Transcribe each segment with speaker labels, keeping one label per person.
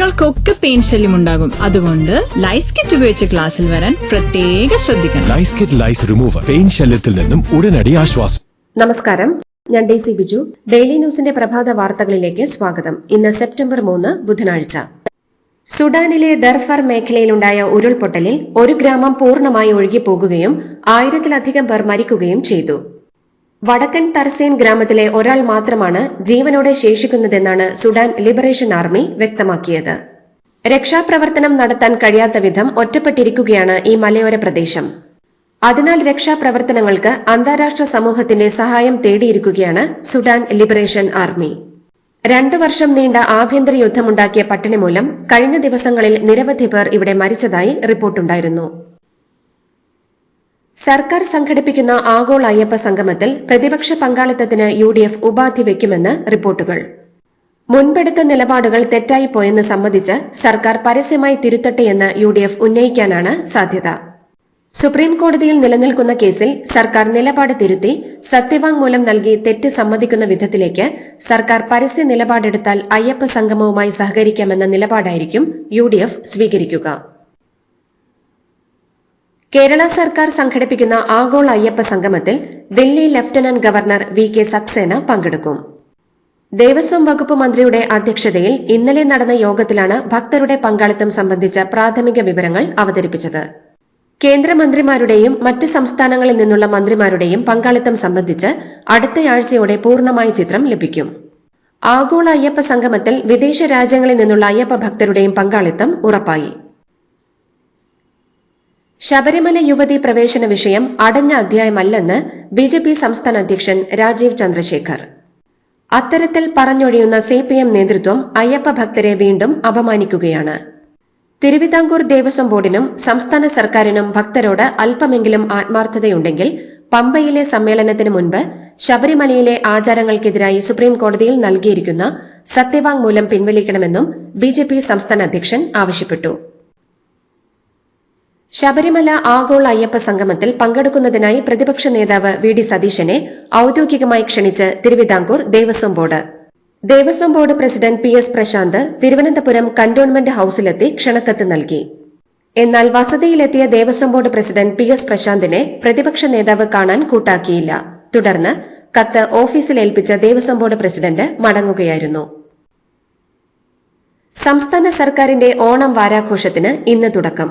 Speaker 1: കുട്ടികൾക്കൊക്കെ പെയിൻ ശല്യം ഉണ്ടാകും അതുകൊണ്ട് ലൈസ് കിറ്റ് ഉപയോഗിച്ച് ക്ലാസ്സിൽ വരാൻ പ്രത്യേക ശ്രദ്ധിക്കണം
Speaker 2: lice kit lice remover pain ശല്യത്തിൽ നിന്നും ഉടനടി ആശ്വാസം
Speaker 3: നമസ്കാരം ഞാൻ സി ബിജു ഡെയിലി ന്യൂസിന്റെ പ്രഭാത വാർത്തകളിലേക്ക് സ്വാഗതം ഇന്ന് സെപ്റ്റംബർ മൂന്ന് ബുധനാഴ്ച സുഡാനിലെ ദർഫർ മേഖലയിലുണ്ടായ ഉരുൾപൊട്ടലിൽ ഒരു ഗ്രാമം പൂർണ്ണമായി ഒഴുകിപ്പോകുകയും ആയിരത്തിലധികം പേർ മരിക്കുകയും ചെയ്തു വടക്കൻ തർസേൻ ഗ്രാമത്തിലെ ഒരാൾ മാത്രമാണ് ജീവനോടെ ശേഷിക്കുന്നതെന്നാണ് സുഡാൻ ലിബറേഷൻ ആർമി വ്യക്തമാക്കിയത് രക്ഷാപ്രവർത്തനം നടത്താൻ കഴിയാത്ത വിധം ഒറ്റപ്പെട്ടിരിക്കുകയാണ് ഈ മലയോര പ്രദേശം അതിനാൽ രക്ഷാപ്രവർത്തനങ്ങൾക്ക് അന്താരാഷ്ട്ര സമൂഹത്തിന്റെ സഹായം തേടിയിരിക്കുകയാണ് സുഡാൻ ലിബറേഷൻ ആർമി രണ്ടു വർഷം നീണ്ട ആഭ്യന്തര യുദ്ധമുണ്ടാക്കിയ പട്ടിണി മൂലം കഴിഞ്ഞ ദിവസങ്ങളിൽ നിരവധി പേർ ഇവിടെ മരിച്ചതായി റിപ്പോർട്ടുണ്ടായിരുന്നു സർക്കാർ സംഘടിപ്പിക്കുന്ന ആഗോള അയ്യപ്പ സംഗമത്തിൽ പ്രതിപക്ഷ പങ്കാളിത്തത്തിന് യു ഡി എഫ് ഉപാധി വയ്ക്കുമെന്ന് റിപ്പോർട്ടുകൾ മുൻപെടുത്ത നിലപാടുകൾ തെറ്റായിപ്പോയെന്ന് സംബന്ധിച്ച് സർക്കാർ പരസ്യമായി തിരുത്തട്ടെയെന്ന് യു ഡി എഫ് ഉന്നയിക്കാനാണ് സാധ്യത സുപ്രീം കോടതിയിൽ നിലനിൽക്കുന്ന കേസിൽ സർക്കാർ നിലപാട് തിരുത്തി സത്യവാങ്മൂലം നൽകി തെറ്റ് സമ്മതിക്കുന്ന വിധത്തിലേക്ക് സർക്കാർ പരസ്യ നിലപാടെടുത്താൽ അയ്യപ്പ സംഗമവുമായി സഹകരിക്കാമെന്ന നിലപാടായിരിക്കും യു സ്വീകരിക്കുക കേരള സർക്കാർ സംഘടിപ്പിക്കുന്ന ആഗോള അയ്യപ്പ സംഗമത്തിൽ Delhi lieutenant governor V K Saxena പങ്കെടുക്കും ദേവസ്വം വകുപ്പ് മന്ത്രിയുടെ അധ്യക്ഷതയിൽ ഇന്നലെ നടന്ന യോഗത്തിലാണ് ഭക്തരുടെ പങ്കാളിത്തം സംബന്ധിച്ച പ്രാഥമിക വിവരങ്ങൾ അവതരിപ്പിച്ചത് കേന്ദ്രമന്ത്രിമാരുടെയും മറ്റ് സംസ്ഥാനങ്ങളിൽ നിന്നുള്ള മന്ത്രിമാരുടെയും പങ്കാളിത്തം സംബന്ധിച്ച് അടുത്തയാഴ്ചയോടെ പൂർണ്ണമായ ചിത്രം ലഭിക്കും ആഗോള അയ്യപ്പ സംഗമത്തിൽ വിദേശ രാജ്യങ്ങളിൽ നിന്നുള്ള അയ്യപ്പ ഭക്തരുടെയും പങ്കാളിത്തം ഉറപ്പായി ശബരിമല യുവതി പ്രവേശന വിഷയം അടഞ്ഞ അധ്യായമല്ലെന്ന് ബി ജെ പി സംസ്ഥാന അധ്യക്ഷൻ രാജീവ് ചന്ദ്രശേഖർ അത്തരത്തിൽ പറഞ്ഞൊഴിയുന്ന സി പി എം നേതൃത്വം അയ്യപ്പ ഭക്തരെ വീണ്ടും അപമാനിക്കുകയാണ് തിരുവിതാംകൂർ ദേവസ്വം ബോർഡിനും സംസ്ഥാന സർക്കാരിനും ഭക്തരോട് അല്പമെങ്കിലും ആത്മാർത്ഥതയുണ്ടെങ്കിൽ പമ്പയിലെ സമ്മേളനത്തിന് മുൻപ് ശബരിമലയിലെ ആചാരങ്ങൾക്കെതിരായി സുപ്രീം കോടതിയിൽ നൽകിയിരിക്കുന്ന സത്യവാങ്മൂലം പിൻവലിക്കണമെന്നും ബി സംസ്ഥാന അധ്യക്ഷൻ ആവശ്യപ്പെട്ടു ശബരിമല ആഗോള അയ്യപ്പ സംഗമത്തിൽ പങ്കെടുക്കുന്നതിനായി പ്രതിപക്ഷ നേതാവ് വി ഡി സതീശനെ ഔദ്യോഗികമായി ക്ഷണിച്ച് Thiruvithamkoor Devaswom board Devaswom board president P S Prashanth Thiruvananthapuram cantonment ഹൌസിലെത്തി ക്ഷണക്കത്ത് നൽകി എന്നാൽ വസതിയിലെത്തിയ Devaswom board president P S പ്രശാന്തിനെ പ്രതിപക്ഷ നേതാവ് കാണാൻ കൂട്ടാക്കിയില്ല തുടർന്ന് കത്ത് ഓഫീസിൽ ഏൽപ്പിച്ച ദേവസ്വം ബോർഡ് പ്രസിഡന്റ് മടങ്ങുകയായിരുന്നു സംസ്ഥാന സർക്കാരിന്റെ ഓണം വാരാഘോഷത്തിന് ഇന്ന് തുടക്കം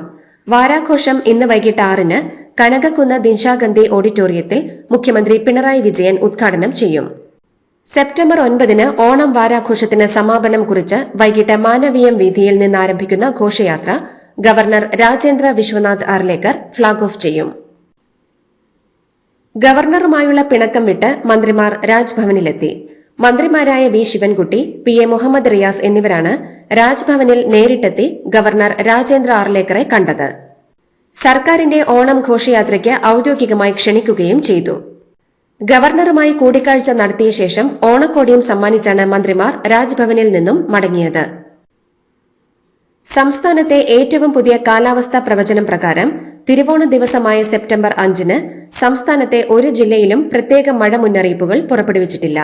Speaker 3: വാരാഘോഷം ഇന്ന് വൈകിട്ട് ആറിന് കനകക്കുന്ന് ദിൻഷാഗന്ധി ഓഡിറ്റോറിയത്തിൽ മുഖ്യമന്ത്രി പിണറായി വിജയൻ ഉദ്ഘാടനം ചെയ്യും സെപ്റ്റംബർ ഒൻപതിന് ഓണം വാരാഘോഷത്തിന് സമാപനം കുറിച്ച് വൈകിട്ട് മാനവീയം വീതിയിൽ നിന്നാരംഭിക്കുന്ന ഘോഷയാത്ര governor Rajendra Vishwanath Arlekar flag off ചെയ്യും ഗവർണറുമായുള്ള പിണക്കം വിട്ട് മന്ത്രിമാർ രാജ്ഭവനിലെത്തി മന്ത്രിമാരായ V Sivankutty P A Muhammad Riyas എന്നിവരാണ് രാജ്ഭവനിൽ നേരിട്ടെത്തി ഗവർണർ രാജേന്ദ്ര ആർലേക്കറെ കണ്ടത് സർക്കാരിന്റെ ഓണം ഘോഷയാത്രയ്ക്ക് ഔദ്യോഗികമായി ക്ഷണിക്കുകയും ചെയ്തു ഗവർണറുമായി കൂടിക്കാഴ്ച നടത്തിയ ശേഷം ഓണക്കോടിയും സമ്മാനിച്ചാണ് മന്ത്രിമാർ രാജ്ഭവനിൽ നിന്നും മടങ്ങിയത് സംസ്ഥാനത്തെ ഏറ്റവും പുതിയ കാലാവസ്ഥാ പ്രവചനം പ്രകാരം തിരുവോണ ദിവസമായ സെപ്റ്റംബർ അഞ്ചിന് സംസ്ഥാനത്തെ ഒരു ജില്ലയിലും പ്രത്യേക മഴ മുന്നറിയിപ്പുകൾ പുറപ്പെടുവിച്ചിട്ടില്ല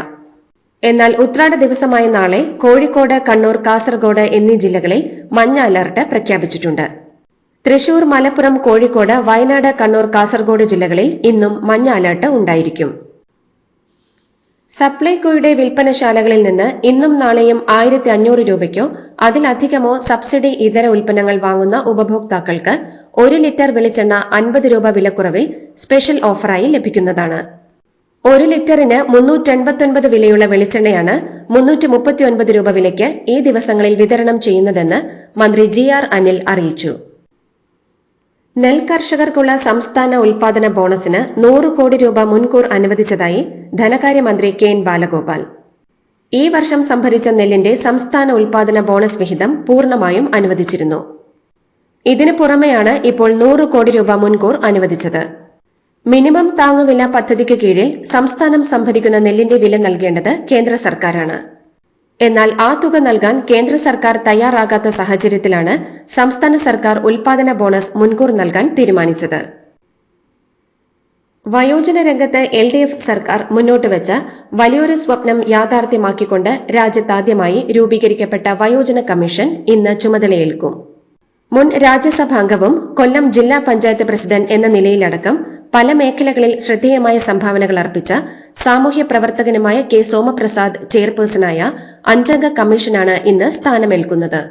Speaker 3: എന്നാൽ ഉത്രാട ദിവസമായ നാളെ കോഴിക്കോട് കണ്ണൂർ കാസർഗോഡ് എന്നീ ജില്ലകളിൽ മഞ്ഞ അലർട്ട് പ്രഖ്യാപിച്ചിട്ടുണ്ട് തൃശൂർ മലപ്പുറം കോഴിക്കോട് വയനാട് കണ്ണൂർ കാസർഗോഡ് ജില്ലകളിൽ ഇന്നും മഞ്ഞ അലർട്ട് ഉണ്ടായിരിക്കും സപ്ലൈകോയുടെ വിൽപ്പനശാലകളിൽ നിന്ന് ഇന്നും നാളെയും ആയിരത്തി അഞ്ഞൂറ് രൂപയ്ക്കോ അതിലധികമോ സബ്സിഡി ഇതര ഉൽപ്പന്നങ്ങൾ വാങ്ങുന്ന ഉപഭോക്താക്കൾക്ക് ഒരു ലിറ്റർ വെളിച്ചെണ്ണ അൻപത് രൂപ വിലക്കുറവിൽ സ്പെഷ്യൽ ഓഫറായി ലഭിക്കുന്നതാണ് ഒരു ലിറ്ററിന് മുന്നൂറ്റൻപത്തൊൻപത് വിലയുള്ള വെളിച്ചെണ്ണയാണ് മുന്നൂറ്റി മുപ്പത്തിയൊൻപത് രൂപ വിലയ്ക്ക് ഈ ദിവസങ്ങളിൽ വിതരണം ചെയ്യുന്നതെന്ന് മന്ത്രി ജി ആർ അനിൽ അറിയിച്ചു നെൽ കർഷകർക്കുള്ള സംസ്ഥാന ഉൽപാദന ബോണസിന് നൂറ് കോടി രൂപ മുൻകൂർ അനുവദിച്ചതായി ധനകാര്യമന്ത്രി കെ എൻ ബാലഗോപാൽ ഈ വർഷം സംഭരിച്ച നെല്ലിന്റെ സംസ്ഥാന ഉൽപാദന ബോണസ് വിഹിതം പൂർണ്ണമായും അനുവദിച്ചിരുന്നു ഇതിനു പുറമെയാണ് ഇപ്പോൾ നൂറ് കോടി രൂപ മുൻകൂർ അനുവദിച്ചത് മിനിമം താങ്ങുവില പദ്ധതിക്ക് കീഴിൽ സംസ്ഥാനം സംഭരിക്കുന്ന നെല്ലിന്റെ വില നൽകേണ്ടത് കേന്ദ്ര സർക്കാരാണ് എന്നാൽ ആ തുക നൽകാൻ കേന്ദ്ര സർക്കാർ തയ്യാറാകാത്ത സാഹചര്യത്തിലാണ് സംസ്ഥാന സർക്കാർ ഉൽപാദന ബോണസ് മുൻകൂർ നൽകാൻ തീരുമാനിച്ചത് വയോജന രംഗത്ത് എൽ ഡി എഫ് സർക്കാർ മുന്നോട്ട് വെച്ച വലിയൊരു സ്വപ്നം യാഥാർത്ഥ്യമാക്കിക്കൊണ്ട് രാജ്യത്താദ്യമായി രൂപീകരിക്കപ്പെട്ട വയോജന കമ്മീഷൻ ഇന്ന് ചുമതലയേൽക്കും മുൻ രാജ്യസഭാംഗവും കൊല്ലം ജില്ലാ പഞ്ചായത്ത് പ്രസിഡന്റ് എന്ന നിലയിലടക്കം പല മേഖലകളിൽ ശ്രദ്ധേയമായ സംഭാവനകൾ അർപ്പിച്ച സാമൂഹ്യ പ്രവർത്തകനുമായ കെ സോമപ്രസാദ് ചെയർപേഴ്സണായ അഞ്ചംഗ കമ്മീഷനാണ് ഇന്ന് സ്ഥാനമേൽക്കുന്നത്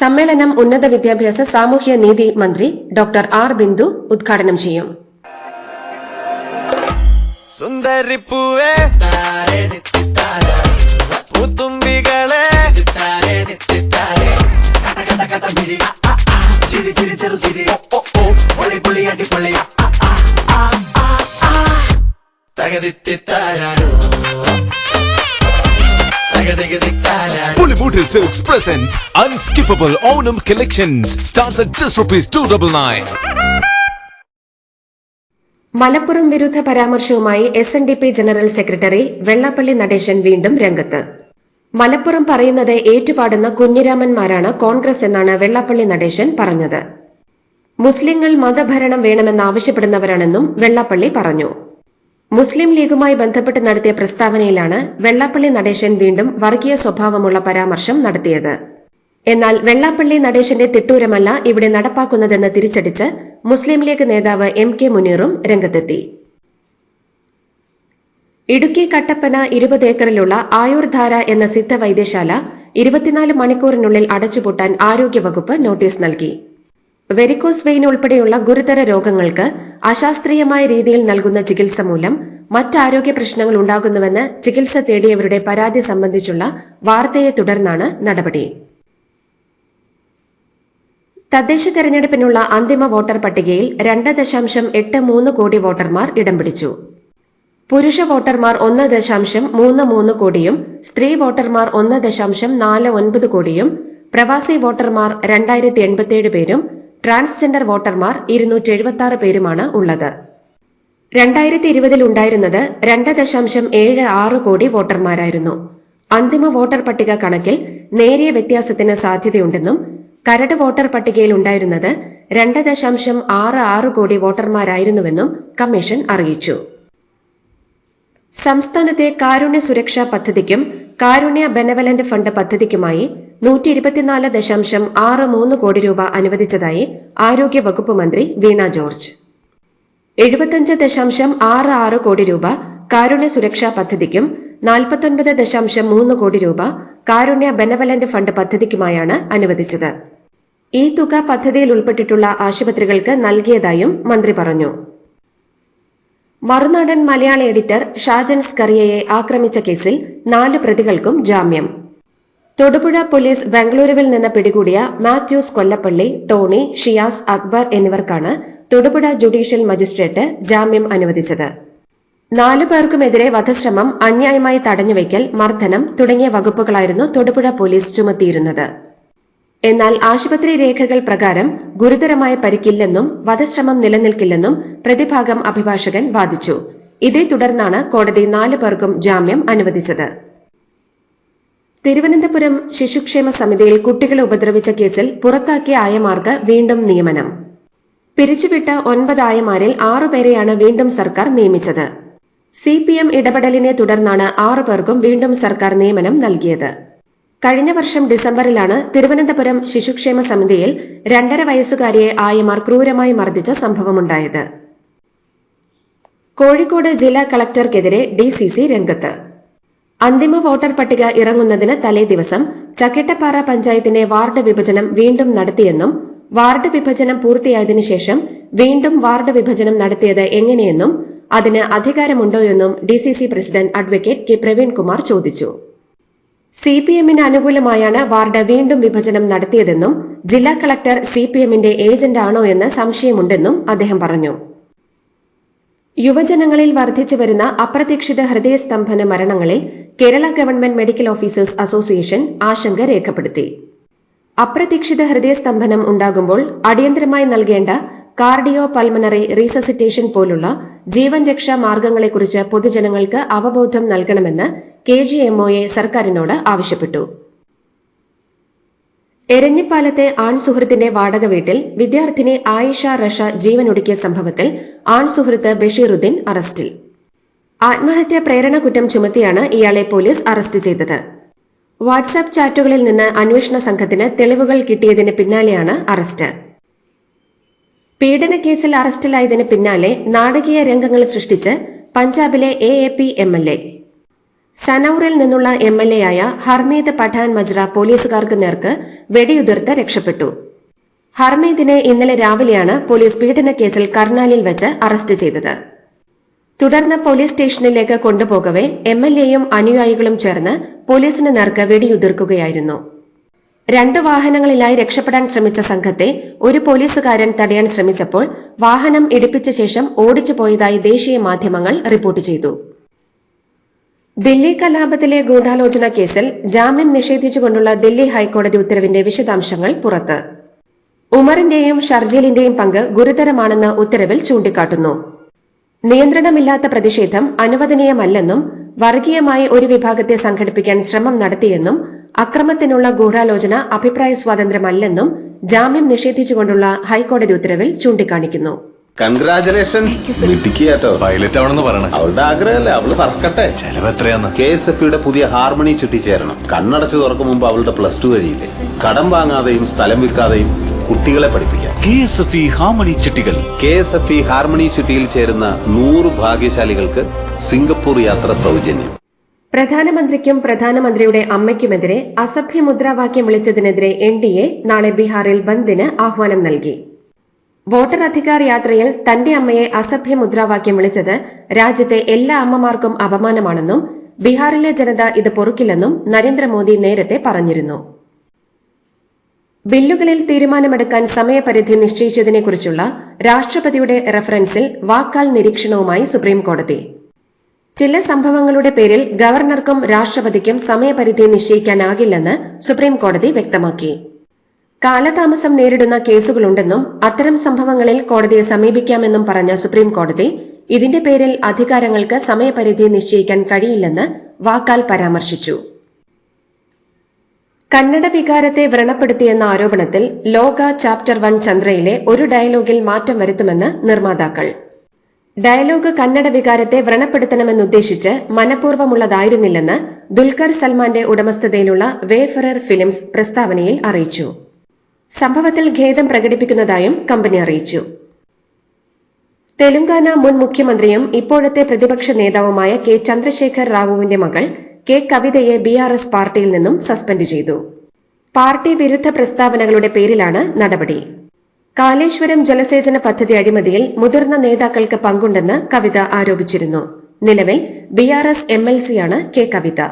Speaker 3: സമ്മേളനം ഉന്നത വിദ്യാഭ്യാസ സാമൂഹ്യ നീതി മന്ത്രി ഡോക്ടർ ആർ ബിന്ദു ഉദ്ഘാടനം ചെയ്യും സുന്ദരിപ്പൂവേ Bollywood Silks presents unskippable Onam collections starts at just rupees Malappuram വിരുദ്ധ പരാമർശവുമായി S N D P general secretary Vellappally Natesan വീണ്ടും രംഗത്ത് മലപ്പുറം പറയുന്നത് ഏറ്റുപാടുന്ന കുഞ്ഞിരാമന്മാരാണ് കോൺഗ്രസ് എന്നാണ് വെള്ളാപ്പള്ളി നടേശൻ പറഞ്ഞത് മുസ്ലിങ്ങൾ മതഭരണം വേണമെന്ന് ആവശ്യപ്പെടുന്നവരാണെന്നും വെള്ളാപ്പള്ളി പറഞ്ഞു മുസ്ലിം ലീഗുമായി ബന്ധപ്പെട്ട് നടത്തിയ പ്രസ്താവനയിലാണ് വെള്ളാപ്പള്ളി നടേശൻ വീണ്ടും വർഗീയ സ്വഭാവമുള്ള പരാമർശം നടത്തിയത് എന്നാൽ വെള്ളാപ്പള്ളി നടേശന്റെ തിട്ടൂരമല്ല ഇവിടെ നടപ്പാക്കുന്നതെന്ന് തിരിച്ചടിച്ച് മുസ്ലിം ലീഗ് നേതാവ് എം കെ മുനീറും രംഗത്തെത്തി ഇടുക്കി കട്ടപ്പന ഇരുപത് ഏക്കറിലുള്ള ആയുർധാര എന്ന സിദ്ധ വൈദ്യശാല ഇരുപത്തിനാല് മണിക്കൂറിനുള്ളിൽ അടച്ചുപൂട്ടാൻ ആരോഗ്യവകുപ്പ് നോട്ടീസ് നൽകി വെരിക്കോസ് വെയിൻ ഉൾപ്പെടെയുള്ള ഗുരുതര രോഗങ്ങൾക്ക് അശാസ്ത്രീയമായ രീതിയിൽ നൽകുന്ന ചികിത്സ മൂലം മറ്റാരോഗ്യ പ്രശ്നങ്ങൾ ഉണ്ടാകുന്നുവെന്ന് ചികിത്സ തേടിയവരുടെ പരാതി സംബന്ധിച്ചുള്ള വാർത്തയെ തുടർന്നാണ് നടപടി തദ്ദേശ തെരഞ്ഞെടുപ്പിനുള്ള അന്തിമ വോട്ടർ പട്ടികയിൽ രണ്ട് ദശാംശം എട്ട് മൂന്ന് കോടി വോട്ടർമാർ ഇടം പിടിച്ചു പുരുഷ വോട്ടർമാർ ഒന്ന് ദശാംശം മൂന്ന് മൂന്ന് കോടിയും സ്ത്രീ വോട്ടർമാർ ഒന്ന് ദശാംശം നാല് ഒൻപത് കോടിയും പ്രവാസി വോട്ടർമാർ രണ്ടായിരത്തി എൺപത്തിയേഴ് പേരും ട്രാൻസ്ജെൻഡർ വോട്ടർമാർ ഇരുന്നൂറ്റി എഴുപത്തി ആറ് പേരുമാണ് ഉള്ളത് രണ്ടായിരത്തി ഇരുപതിൽ ഉണ്ടായിരുന്നത് രണ്ട് ദശാംശം ഏഴ് ആറ് കോടി വോട്ടർമാരായിരുന്നു അന്തിമ വോട്ടർ പട്ടിക കണക്കിൽ നേരിയ വ്യത്യാസത്തിന് സാധ്യതയുണ്ടെന്നും കരട് വോട്ടർ പട്ടികയിൽ ഉണ്ടായിരുന്നത് രണ്ട് ദശാംശം ആറ് ആറ് കോടി വോട്ടർമാരായിരുന്നുവെന്നും കമ്മീഷൻ അറിയിച്ചു സംസ്ഥാനത്തെ കാരുണ്യ സുരക്ഷാ പദ്ധതിക്കും കാരുണ്യ ബെനവലന്റ് ഫണ്ട് പദ്ധതിക്കുമായി നൂറ്റി ഇരുപത്തിനാല് ദശാംശം ആറ് മൂന്ന് കോടി രൂപ അനുവദിച്ചതായി ആരോഗ്യ വകുപ്പ് മന്ത്രി വീണ ജോർജ് എഴുപത്തിയഞ്ച് ദശാംശം ആറ് ആറ് കോടി രൂപ കാരുണ്യ സുരക്ഷാ പദ്ധതിക്കും നാൽപ്പത്തൊൻപത് ദശാംശം മൂന്ന് കോടി രൂപ കാരുണ്യ ബെനവലന്റ് ഫണ്ട് പദ്ധതിക്കുമായാണ് അനുവദിച്ചത് ഈ തുക പദ്ധതിയിൽ ഉൾപ്പെട്ടിട്ടുള്ള ആശുപത്രികൾക്ക് നൽകിയതായും മന്ത്രി പറഞ്ഞു മറുനാടൻ മലയാള എഡിറ്റർ ഷാജൻ സ്കറിയയെ ആക്രമിച്ച കേസിൽ നാല് പ്രതികൾക്കും ജാമ്യം തൊടുപുഴ പോലീസ് ബംഗളൂരുവിൽ നിന്ന് പിടികൂടിയ മാത്യൂസ് കൊല്ലപ്പള്ളി ടോണി ഷിയാസ് അക്ബർ എന്നിവർക്കാണ് തൊടുപുഴ ജുഡീഷ്യൽ മജിസ്ട്രേറ്റ് ജാമ്യം അനുവദിച്ചത് നാലു പേർക്കുമെതിരെ വധശ്രമം അന്യായമായി തടഞ്ഞുവയ്ക്കൽ മർദ്ദനം തുടങ്ങിയ വകുപ്പുകളായിരുന്നു തൊടുപുഴ പോലീസ് ചുമത്തിയിരുന്നത് എന്നാൽ ആശുപത്രി രേഖകൾ പ്രകാരം ഗുരുതരമായ പരിക്കില്ലെന്നും വധശ്രമം നിലനിൽക്കില്ലെന്നും പ്രതിഭാഗം അഭിഭാഷകൻ വാദിച്ചു ഇതേ തുടർന്നാണ് കോടതി നാലു പേർക്കും ജാമ്യം അനുവദിച്ചത് തിരുവനന്തപുരം ശിശുക്ഷേമ സമിതിയിൽ കുട്ടികളെ ഉപദ്രവിച്ച കേസിൽ പുറത്താക്കിയ ആയമാർക്ക് വീണ്ടും നിയമനം പിരിച്ചുവിട്ട ഒൻപത് ആയമാരിൽ ആറുപേരെയാണ് വീണ്ടും സർക്കാർ നിയമിച്ചത് സി പി എം ഇടപെടലിനെ തുടർന്നാണ് ആറു പേർക്കും വീണ്ടും സർക്കാർ നിയമനം നൽകിയത് കഴിഞ്ഞ വർഷം ഡിസംബറിലാണ് തിരുവനന്തപുരം ശിശുക്ഷേമ സമിതിയിൽ രണ്ടര വയസ്സുകാരിയെ ആയമാർ ക്രൂരമായി മർദ്ദിച്ച സംഭവമുണ്ടായത് കോഴിക്കോട് ജില്ലാ കളക്ടർക്കെതിരെ ഡി സി സി രംഗത്ത് അന്തിമ വോട്ടർ പട്ടിക ഇറങ്ങുന്നതിന് തലേ ദിവസം ചക്കിട്ടപ്പാറ പഞ്ചായത്തിന്റെ വാർഡ് വിഭജനം വീണ്ടും നടത്തിയെന്നും വാർഡ് വിഭജനം പൂർത്തിയായതിനു ശേഷം വീണ്ടും വാർഡ് വിഭജനം നടത്തിയത് എങ്ങനെയെന്നും അതിന് അധികാരമുണ്ടോയെന്നും D C C president advocate K Praveenkumar ചോദിച്ചു സി പി എമ്മിന് അനുകൂലമായാണ് വാർഡ് വീണ്ടും വിഭജനം നടത്തിയതെന്നും ജില്ലാ കളക്ടർ സി പി എമ്മിന്റെ ഏജന്റാണോ എന്ന് സംശയമുണ്ടെന്നും അദ്ദേഹം പറഞ്ഞു യുവജനങ്ങളിൽ വർദ്ധിച്ചുവരുന്ന അപ്രതീക്ഷിത ഹൃദയസ്തംഭന മരണങ്ങളിൽ Kerala government medical officers association ആശങ്ക രേഖപ്പെടുത്തി അപ്രതീക്ഷിത ഹൃദയസ്തംഭനം ഉണ്ടാകുമ്പോൾ അടിയന്തരമായി നൽകേണ്ട കാർഡിയോ പൽമനറി റീസസിറ്റേഷൻ പോലുള്ള ജീവൻ രക്ഷാ മാർഗങ്ങളെക്കുറിച്ച് പൊതുജനങ്ങൾക്ക് അവബോധം നൽകണമെന്ന് കെ ജി എംഒയെ സർക്കാരിനോട് ആവശ്യപ്പെട്ടു എരഞ്ഞിപ്പാലത്തെ ആൺസുഹൃത്തിന്റെ വാടക വീട്ടിൽ വിദ്യാർത്ഥിനി ആയിഷ റഷ ജീവനൊടുക്കിയ സംഭവത്തിൽ ആൺസുഹൃത്ത് ബഷീറുദ്ദീൻ അറസ്റ്റിൽ ആത്മഹത്യാ പ്രേരണ കുറ്റം ചുമത്തിയാണ് ഇയാളെ പോലീസ് അറസ്റ്റ് ചെയ്തത് വാട്സാപ്പ് ചാറ്റുകളിൽ നിന്ന് അന്വേഷണ സംഘത്തിന് തെളിവുകൾ കിട്ടിയതിന് പിന്നാലെയാണ് അറസ്റ്റ് പീഡന കേസിൽ അറസ്റ്റിലായതിന് പിന്നാലെ നാടകീയ രംഗങ്ങൾ സൃഷ്ടിച്ച് പഞ്ചാബിലെ A A P M L A സനൌറിൽ നിന്നുള്ള എം എൽ എ ആയ ഹർമീദ് പഠാൻ മജ്ര പോലീസുകാർക്ക് നേർക്ക് വെടിയുതിർത്ത് രക്ഷപ്പെട്ടു ഹർമീദിനെ ഇന്നലെ രാവിലെയാണ് പോലീസ് പീഡന കേസിൽ കർണാലിൽ വെച്ച് അറസ്റ്റ് ചെയ്തത് തുടർന്ന് പോലീസ് സ്റ്റേഷനിലേക്ക് കൊണ്ടുപോകവെ എം എൽ എയും അനുയായികളും ചേർന്ന് പോലീസിന് നേർക്ക് വെടിയുതിർക്കുകയായിരുന്നു രണ്ട് വാഹനങ്ങളിലായി രക്ഷപ്പെടാൻ ശ്രമിച്ച സംഘത്തെ ഒരു പോലീസുകാരൻ തടയാൻ ശ്രമിച്ചപ്പോൾ വാഹനം ഇടിപ്പിച്ച ശേഷം ഓടിച്ചു പോയതായി ദേശീയ മാധ്യമങ്ങൾ റിപ്പോർട്ട് ചെയ്തു ദില്ലി കലാപത്തിലെ ഗൂഢാലോചന കേസിൽ ജാമ്യം നിഷേധിച്ചുകൊണ്ടുള്ള ദില്ലി ഹൈക്കോടതി ഉത്തരവിന്റെ വിശദാംശങ്ങൾ പുറത്ത് ഉമറിന്റെയും ഷർജീലിന്റെയും പങ്ക് ഗുരുതരമാണെന്ന് ഉത്തരവിൽ ചൂണ്ടിക്കാട്ടുന്നു നിയന്ത്രണമില്ലാത്ത പ്രതിഷേധം അനുവദനീയമല്ലെന്നും വർഗീയമായി ഒരു വിഭാഗത്തെ സംഘടിപ്പിക്കാൻ ശ്രമം നടത്തിയെന്നും അക്രമത്തിനുള്ള ഗൂഢാലോചന അഭിപ്രായ സ്വാതന്ത്ര്യമല്ലെന്നും ജാമ്യം നിഷേധിച്ചുകൊണ്ടുള്ള ഹൈക്കോടതി ഉത്തരവിൽ ചൂണ്ടിക്കാണിക്കുന്നു
Speaker 4: അവളുടെ പറക്കട്ടെ എത്രയാന്ന് പുതിയ ഹാർമണി ചുറ്റി കണ്ണടച്ചു തുറക്കും മുമ്പ് അവളുടെ പ്ലസ് ടു കഴിയില്ലേ കടം വാങ്ങാതെയും
Speaker 3: സ്ഥലം വിൽക്കാതെയും കുട്ടികളെ പഠിപ്പിക്കാം K S F E harmony ചിട്ടികൾ K S F E harmony ചിട്ടിയിൽ ചേരുന്ന നൂറ് ഭാഗ്യശാലികൾക്ക് സിംഗപ്പൂർ യാത്ര സൗജന്യം പ്രധാനമന്ത്രിക്കും പ്രധാനമന്ത്രിയുടെ അമ്മയ്ക്കുമെതിരെ അസഭ്യ മുദ്രാവാക്യം വിളിച്ചതിനെതിരെ എൻ ഡി എ നാളെ ബീഹാറിൽ ബന്ദിന് ആഹ്വാനം നൽകി വോട്ടർ അധികാർ യാത്രയിൽ തന്റെ അമ്മയെ അസഭ്യ മുദ്രാവാക്യം വിളിച്ചത് രാജ്യത്തെ എല്ലാ അമ്മമാർക്കും അപമാനമാണെന്നും ബീഹാറിലെ ജനത ഇത് പൊറുക്കില്ലെന്നും നരേന്ദ്രമോദി നേരത്തെ പറഞ്ഞിരുന്നു ബില്ലുകളിൽ തീരുമാനമെടുക്കാൻ സമയപരിധി നിശ്ചയിച്ചതിനെക്കുറിച്ചുള്ള രാഷ്ട്രപതിയുടെ റഫറൻസിൽ വാക്കാൽ നിരീക്ഷണവുമായി സുപ്രീംകോടതി ചില സംഭവങ്ങളുടെ പേരിൽ ഗവർണർക്കും രാഷ്ട്രപതിക്കും സമയപരിധി നിശ്ചയിക്കാനാകില്ലെന്ന് സുപ്രീംകോടതി വ്യക്തമാക്കി കാലതാമസം നേരിടുന്ന കേസുകളുണ്ടെന്നും അത്തരം സംഭവങ്ങളിൽ കോടതിയെ സമീപിക്കാമെന്നും പറഞ്ഞ സുപ്രീംകോടതി ഇതിന്റെ പേരിൽ അധികാരങ്ങൾക്ക് സമയപരിധി നിശ്ചയിക്കാൻ കഴിയില്ലെന്ന് വാക്കാൽ പരാമർശിച്ചു കന്നഡ വികാരത്തെ വ്രണപ്പെടുത്തിയെന്ന ആരോപണത്തിൽ ലോക ചാപ്റ്റർ വൺ ചന്ദ്രയിലെ ഒരു ഡയലോഗിൽ മാറ്റം വരുത്തുമെന്ന് നിർമ്മാതാക്കൾ ഡയലോഗ് കന്നഡ വികാരത്തെ വ്രണപ്പെടുത്തണമെന്നുദ്ദേശിച്ച് മനഃപൂർവ്വമുള്ളതായിരുന്നില്ലെന്ന് ദുൽഖർ സൽമാന്റെ ഉടമസ്ഥതയിലുള്ള വേഫറർ ഫിലിംസ് പ്രസ്താവനയിൽ അറിയിച്ചു സംഭവത്തിൽ ഖേദം പ്രകടിപ്പിക്കുന്നതായും കമ്പനി അറിയിച്ചു തെലുങ്കാന മുൻ മുഖ്യമന്ത്രിയും ഇപ്പോഴത്തെ പ്രതിപക്ഷ നേതാവുമായ കെ ചന്ദ്രശേഖർ റാവുവിന്റെ മകൾ കെ കവിതയെ ബി ആർ എസ് പാർട്ടിയിൽ നിന്നും സസ്പെൻഡ് ചെയ്തു പാർട്ടി വിരുദ്ധ പ്രസ്താവനകളുടെ പേരിലാണ് നടപടി കാലേശ്വരം ജലസേചന പദ്ധതി അഴിമതിയിൽ മുതിർന്ന നേതാക്കൾക്ക് പങ്കുണ്ടെന്ന് കവിത ആരോപിച്ചിരുന്നു നിലവിൽ B R S M L സിയാണ് കെ കവിത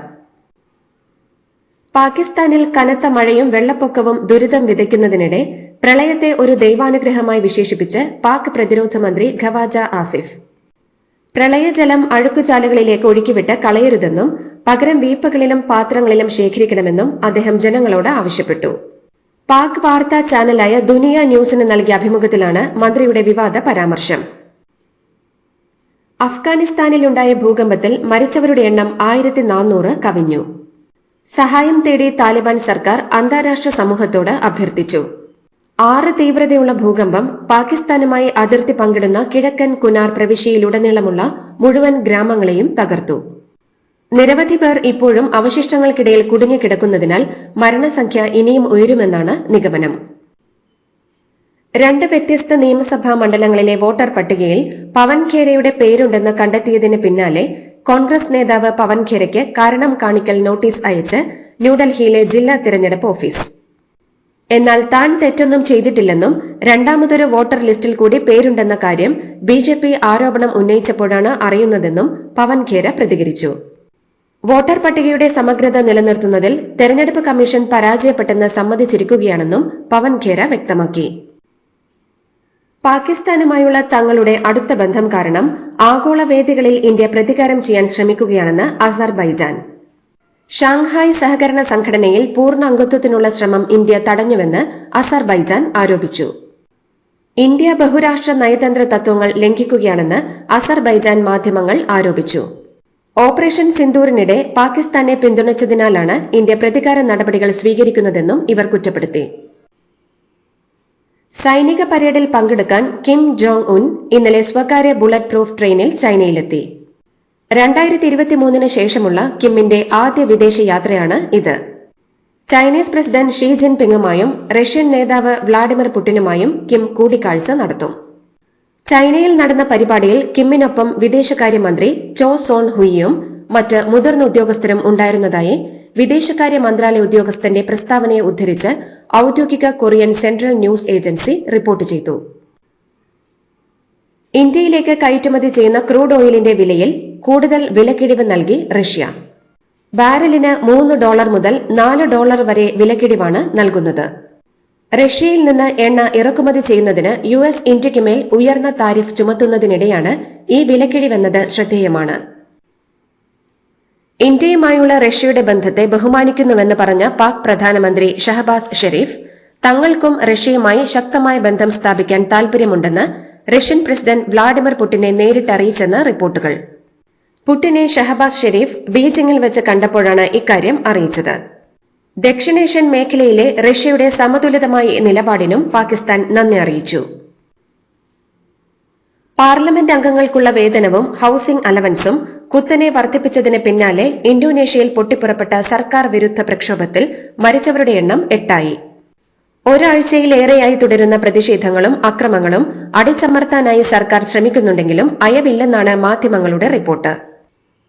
Speaker 3: പാകിസ്ഥാനിൽ കനത്ത മഴയും വെള്ളപ്പൊക്കവും ദുരിതം വിതയ്ക്കുന്നതിനിടെ പ്രളയത്തെ ഒരു ദൈവാനുഗ്രഹമായി വിശേഷിപ്പിച്ച് പാക് പ്രതിരോധ മന്ത്രി ഖവാജ ആസിഫ് പ്രളയജലം അഴുക്കുചാലുകളിലേക്ക് ഒഴുക്കിവിട്ട് കളയരുതെന്നും പകരം വീപ്പകളിലും പാത്രങ്ങളിലും ശേഖരിക്കണമെന്നും അദ്ദേഹം ജനങ്ങളോട് ആവശ്യപ്പെട്ടു പാക് വാർത്താ ചാനലായ ദുനിയ ന്യൂസിന് നൽകിയ അഭിമുഖത്തിലാണ് മന്ത്രിയുടെ വിവാദ പരാമർശം അഫ്ഗാനിസ്ഥാനിലുണ്ടായ ഭൂകമ്പത്തിൽ മരിച്ചവരുടെ എണ്ണം ആയിരത്തി നാനൂറ് കവിഞ്ഞു സഹായം തേടി താലിബാൻ സർക്കാർ അന്താരാഷ്ട്ര സമൂഹത്തോട് അഭ്യർത്ഥിച്ചു ആറ് തീവ്രതയുള്ള ഭൂകമ്പം പാകിസ്ഥാനുമായി അതിർത്തി പങ്കിടുന്ന കിഴക്കൻ കുനാർ പ്രവിശ്യയിലുടനീളമുള്ള മുഴുവൻ ഗ്രാമങ്ങളെയും തകർത്തു നിരവധി പേർ ഇപ്പോഴും അവശിഷ്ടങ്ങൾക്കിടയിൽ കുടുങ്ങിക്കിടക്കുന്നതിനാൽ മരണസംഖ്യ ഇനിയും ഉയരുമെന്നാണ് നിഗമനം രണ്ട് വ്യത്യസ്ത നിയമസഭാ മണ്ഡലങ്ങളിലെ വോട്ടർ പട്ടികയിൽ പവൻ ഖേരയുടെ പേരുണ്ടെന്ന് കണ്ടെത്തിയതിന് പിന്നാലെ കോൺഗ്രസ് നേതാവ് പവൻ ഖേരയ്ക്ക് കാരണം കാണിക്കൽ നോട്ടീസ് അയച്ച് ന്യൂഡൽഹിയിലെ ജില്ലാ തിരഞ്ഞെടുപ്പ് ഓഫീസ് എന്നാൽ താൻ തെറ്റൊന്നും ചെയ്തിട്ടില്ലെന്നും രണ്ടാമതൊരു വോട്ടർ ലിസ്റ്റിൽ കൂടി പേരുണ്ടെന്ന കാര്യം ബിജെപി ആരോപണം ഉന്നയിച്ചപ്പോഴാണ് അറിയുന്നതെന്നും പവൻ ഖേര പ്രതികരിച്ചു വോട്ടർ പട്ടികയുടെ സമഗ്രത നിലനിർത്തുന്നതിൽ തെരഞ്ഞെടുപ്പ് കമ്മീഷൻ പരാജയപ്പെട്ടെന്ന് സമ്മതിച്ചിരിക്കുകയാണെന്നും പവൻ ഖേര വ്യക്തമാക്കി പാകിസ്ഥാനുമായുള്ള തങ്ങളുടെ അടുത്ത ബന്ധം കാരണം ആഗോള വേദികളിൽ ഇന്ത്യ പ്രതികാരം ചെയ്യാൻ ശ്രമിക്കുകയാണെന്ന് അസർബൈജാൻ ഷാങ്ഹായ് സഹകരണ സംഘടനയിൽ പൂർണ്ണ അംഗത്വത്തിനുള്ള ശ്രമം ഇന്ത്യ തടഞ്ഞുവെന്ന് അസർബൈജാൻ ആരോപിച്ചു ഇന്ത്യ ബഹുരാഷ്ട്ര നയതന്ത്ര തത്വങ്ങൾ ലംഘിക്കുകയാണെന്ന് അസർബൈജാൻ മാധ്യമങ്ങൾ ആരോപിച്ചു ഓപ്പറേഷൻ സിന്ദൂറിനിടെ പാകിസ്ഥാനെ പിന്തുണച്ചതിനാലാണ് ഇന്ത്യ പ്രതികാര നടപടികൾ സ്വീകരിക്കുന്നതെന്നും ഇവർ കുറ്റപ്പെടുത്തി സൈനിക പരേഡിൽ പങ്കെടുക്കാൻ കിം ജോങ് ഉൻ ഇന്നലെ സ്വകാര്യ ബുള്ളറ്റ് പ്രൂഫ് ട്രെയിനിൽ ചൈനയിലെത്തി രണ്ടായിരത്തി ഇരുപത്തിമൂന്നിന് ശേഷമുള്ള കിമ്മിന്റെ ആദ്യ വിദേശ യാത്രയാണ് ഇത് ചൈനീസ് പ്രസിഡന്റ് ഷീ ജിൻപിങ്ങുമായും റഷ്യൻ നേതാവ് വ്ളാഡിമിർ പുടിനുമായും കിം കൂടിക്കാഴ്ച നടത്തും ചൈനയിൽ നടന്ന പരിപാടിയിൽ കിമ്മിനൊപ്പം വിദേശകാര്യമന്ത്രി ചോ സോൺ ഹുയിയും മറ്റ് മുതിർന്ന ഉദ്യോഗസ്ഥരും ഉണ്ടായിരുന്നതായി വിദേശകാര്യ മന്ത്രാലയ ഉദ്യോഗസ്ഥന്റെ പ്രസ്താവനയെ ഉദ്ധരിച്ച് ഔദ്യോഗിക Korean central news agency report ചെയ്തു ഇന്ത്യയിലേക്ക് കയറ്റുമതി ചെയ്യുന്ന ക്രൂഡ് ഓയിലിന്റെ വിലയിൽ കൂടുതൽ വിലക്കിഴിവ് നൽകി റഷ്യ ബാരലിന് മൂന്ന് ഡോളർ മുതൽ നാല് ഡോളർ വരെ വിലക്കിഴിവാണ് നൽകുന്നത് റഷ്യയിൽ നിന്ന് എണ്ണ ഇറക്കുമതി ചെയ്യുന്നതിന് യു എസ് മേൽ ഉയർന്ന താരിഫ് ചുമത്തുന്നതിനിടെയാണ് ഈ വിലക്കിഴിവെന്നത് ശ്രദ്ധേയമാണ് ഇന്ത്യയുമായുള്ള റഷ്യയുടെ ബന്ധത്തെ ബഹുമാനിക്കുന്നുവെന്ന് പറഞ്ഞ പാക് പ്രധാനമന്ത്രി ഷഹബാസ് ഷെരീഫ് തങ്ങൾക്കും റഷ്യയുമായി ശക്തമായ ബന്ധം സ്ഥാപിക്കാൻ താൽപര്യമുണ്ടെന്ന് റഷ്യൻ പ്രസിഡന്റ് വ്ളാഡിമിർ പുടിനെ നേരിട്ട് അറിയിച്ചെന്ന് റിപ്പോർട്ടുകൾ പുടിനെ ഷഹബാസ് ഷെരീഫ് ബീജിംഗിൽ വെച്ച് കണ്ടപ്പോഴാണ് ഇക്കാര്യം അറിയിച്ചത് ദക്ഷിണേഷ്യൻ മേഖലയിലെ റഷ്യയുടെ സമതുലിതമായ നിലപാടിനും പാകിസ്ഥാൻ നന്ദി അറിയിച്ചു പാർലമെന്റ് അംഗങ്ങൾക്കുള്ള വേതനവും ഹൌസിംഗ് അലവൻസും കുത്തനെ വർദ്ധിപ്പിച്ചതിന് പിന്നാലെ ഇന്തോനേഷ്യയിൽ പൊട്ടിപ്പുറപ്പെട്ട സർക്കാർ വിരുദ്ധ പ്രക്ഷോഭത്തിൽ മരിച്ചവരുടെ എണ്ണം എട്ടായി ഒരാഴ്ചയിലേറെയായി തുടരുന്ന പ്രതിഷേധങ്ങളും അക്രമങ്ങളും അടിച്ചമർത്താനായി സർക്കാർ ശ്രമിക്കുന്നുണ്ടെങ്കിലും അയവില്ലെന്നാണ് മാധ്യമങ്ങളുടെ റിപ്പോർട്ട്